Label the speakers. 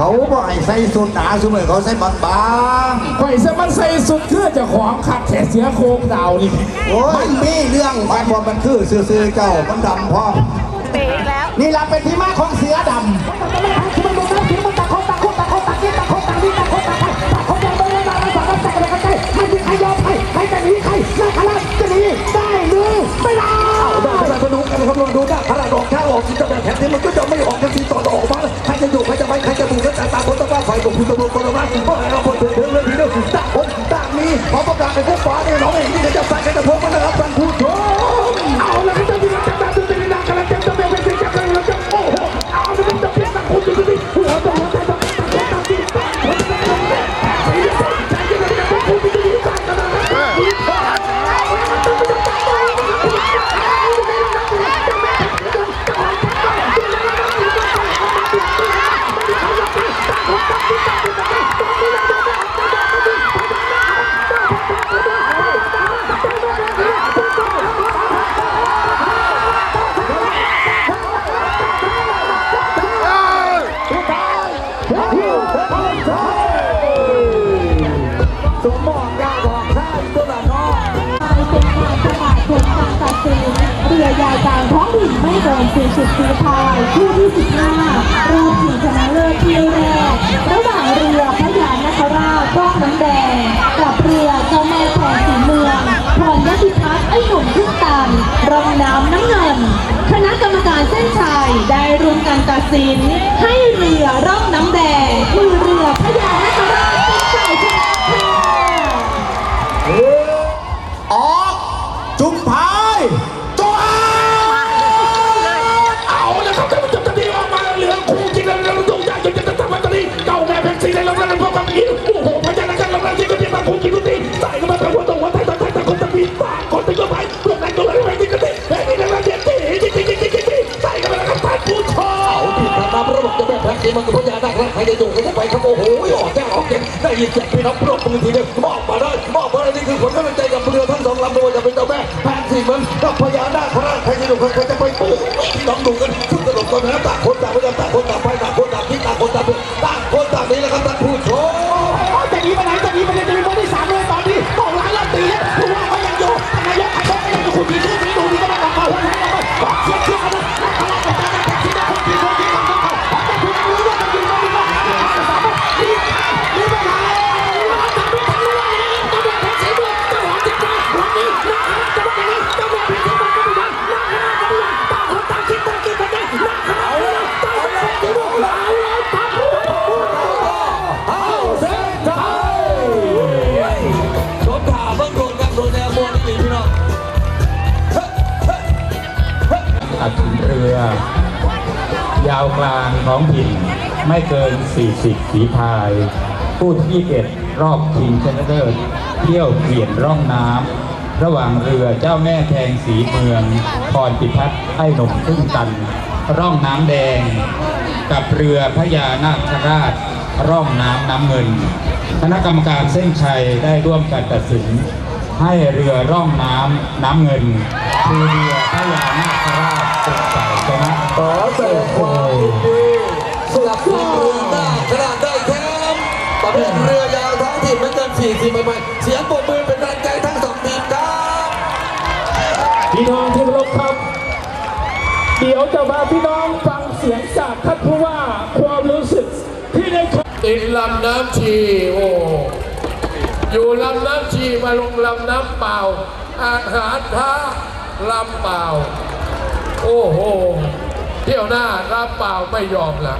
Speaker 1: เขาบ่ให้ใส่สุดหนาสมัยเขาใส่บาง
Speaker 2: ข่อยสมันใส่สุดคือเจะของขัดแขเสียโคมดาวนี่
Speaker 1: ๆโอ้ยมีเรื่องมันว่ามันคือซื่อๆเจ้ามันดำพร้อม
Speaker 3: เตะอีกแล้ว
Speaker 2: นี่ละเป็นที่มาของเสือดำดูกันครับดูได้พลังออกข้างออกจิตแบบแผนที่มันก็จะไม่ออกกันทีต่อ รวจคนละบ้านเพราะเราคนถึงเรื่องนี้เรื่องตางคนต่างมีพอประกาศเป็นผู้ฟ้าเนี่ย บอกใช่ตัวละน้อง
Speaker 4: เป็นการประกาศผลการตัดสินเรือยาวกลางท้องถิ่นไม่เกิน40ฝีพายคู่ที่15รอบชิงชนะเลิศที่แรกระหว่างเรือพระยานคราชร่องน้ำแดงกับเรือเจ้าแม่แผนสีเมืองพรยติพัฒน์ไอ้หนุ่มขึ้นตันรองน้ำน้ำเงินคณะกรรมการเส้นชัยได้ร่วมกันตัดสินให้เรือร่องน้ำแดงี
Speaker 2: มันก็พยานาคใคร
Speaker 5: จะอยู่กันเข้าไปครับโอ้โหออกแจ้งออกแจ้งได้ยินเสียงพี่น้องปรบมือทีเดียวมอบมาได้มอบมาได้นี่คือผลกำลังใจกับเรือทั้งสองลำโดยจะเป็นเจ้าแม่แพนสีมันกับพญานาคราชใครจะอยู่ใครจะไปปิดพี่น้องดูกันขึ้นกระโดดกันนะต่างคนต่างพยายามต่างคนต่างไป
Speaker 6: รือ ยาวกลางท้องถิ่นไม่เกิน 40 ฝีพาย ผู้ที่21รอบชิงชนะเลิศเที่ยวเปลี่ยนร่องน้ำระหว่างเรือเจ้าแม่แทงสีเมืองพรพิพัฒน์ไอ้หนุ่มซึ่งตัน ร่องน้ำแดง กับเรือพญานาคราช ร่องน้ำน้ำเงิน คณะกรรมการเส้นชัยได้ร่วมกันตัดสิน ให้เรือร่องน้ำน้ำเงิน คือเรือพญานาคราชเป็นฝ่ายชนะ
Speaker 5: ขอแสดงความยินดีสำหรับเรือหน้าขนาดได้แชมป์ประเภทเรือยาวท้องถิ่นไม่เกิน40ใหม่ๆเสียงปรบมือเป็นแรงใจทั้งสองทีมครับ
Speaker 2: พี่น้องที่เคารพครับ เดี๋ยวจะมาพี่น้องฟังเสียงจากท่านผู้ว่าความรู้สึกที่ได้
Speaker 7: ติดลำน้ำชีโอ้ อยู่ลำน้ำชีมาลงลำน้ำเปล่า อาหารท้าลำเปล่า โอ้โห เที่ยวหน้าลำเปล่าไม่ยอมละ